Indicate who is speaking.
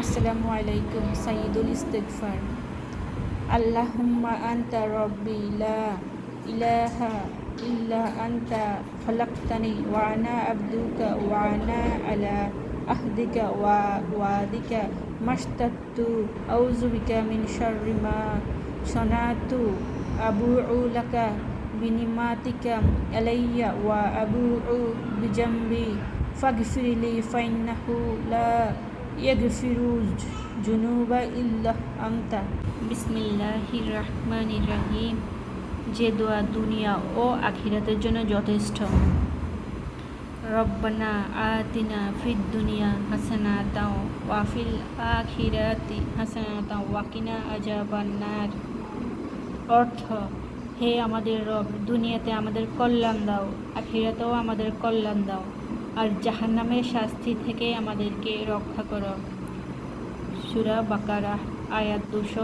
Speaker 1: আসসালামু আলাইকুম সাইদুল ইস্তেগফার আল্লাহুম্মা আনতা রব্বি লা ইলাহা ইল্লা আনতা খলাকতানি ওয়া আনা আবদুকা ওয়া আনা আলা আহদিকা ওয়া ওয়াদিকা মাশতাত্তু আউযু বিকা মিন শাররি মা সনাতু আবুউ লাকা বিনিমাতিকা আলাইয়া ওয়া আবুউ বিজামবি ফাগফিরলি ফাইন্নাহু লা ইয়াগফিরু জুনুবা ইল্লাহ আনতা। বিসমিল্লাহির রহমানির রহিম যে দোয়া দুনিয়া ও আখিরাতের জন্য যথেষ্ট। রব্বানা আতিনা ফিদ দুনিয়া হাসানাতাও ওয়া ফিল আখিরাতি হাসানাতাও ওয়া কিনা আযাবান্নার। অর্থ, হে আমাদের রব, দুনিয়াতে আমাদের কল্যাণ দাও, আখিরাতেও আমাদের কল্যাণ দাও। আর জাহান্নামের শাস্তি থেকে আমাদেরকে রক্ষা করো। সুরা বাকারা আয়াত দুশো